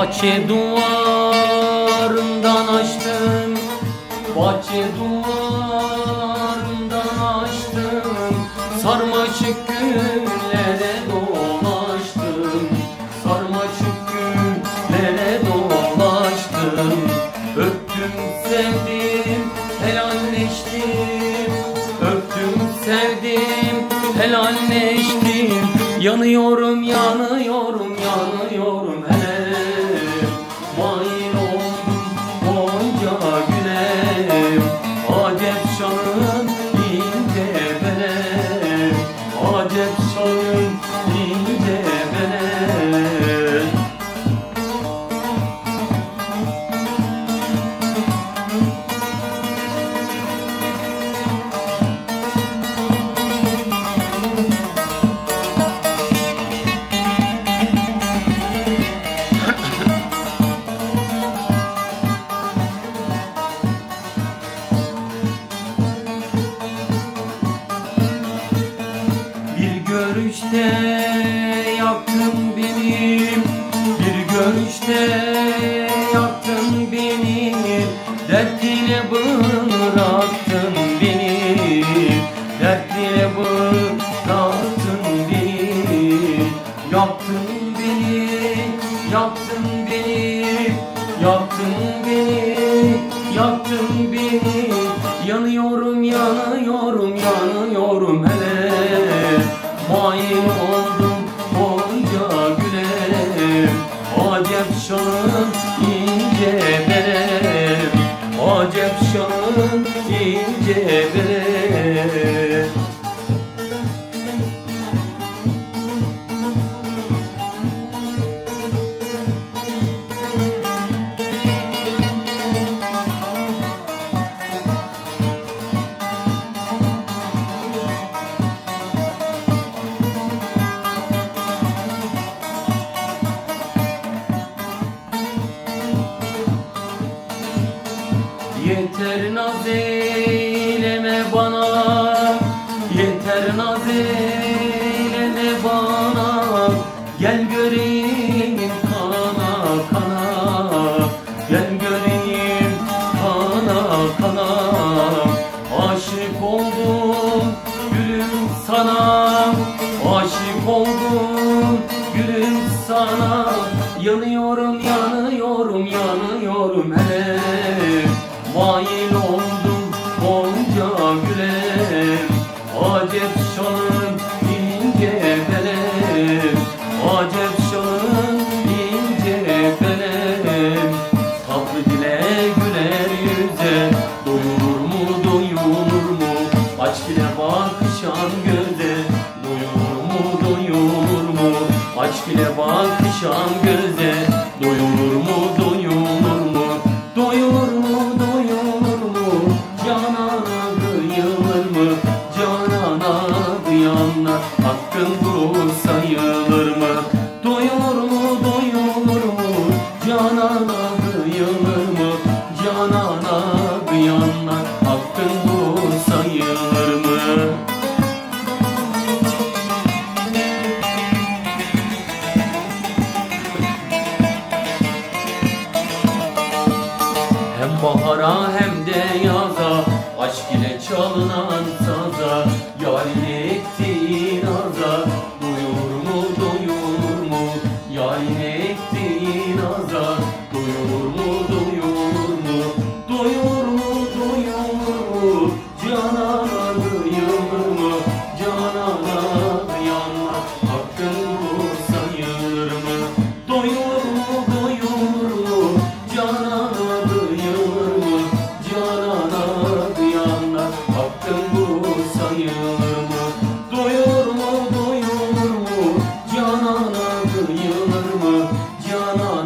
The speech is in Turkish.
Bahçe duvarından açtım. Bahçe duvarından açtım. Sarmaşık güllere dolaştım. Sarmaşık güllere dolaştım. Öptüm sevdim helalleştim. Öptüm sevdim helalleştim. Yanıyorum yanıyorum görüşte yaktın beni Bir görüşte yaktın beni Dertine bıraktın beni. Dertine bıraktın beni. Yaktın beni, yaktın beni. Yaktın beni, yaktın beni. Yanıyorum, yanıyorum, yanıyorum Israel Yeter naz eyleme bana. Yeter naz eyleme bana. Gel göreyim kana kana Gel göreyim kana kana Aşık oldum gülüm sana. Aşık oldum gülüm sana. Yanıyorum yanıyorum yanıyorum. Hele bakışan göze Doyulur mu doyulur mu? Doyulur mu doyulur mu? Canana kıyılır mı? Canana kıyanlar Hakkın bu sayılır mı bahara hem de yaza Aşk ile çalınan saza Yarini 나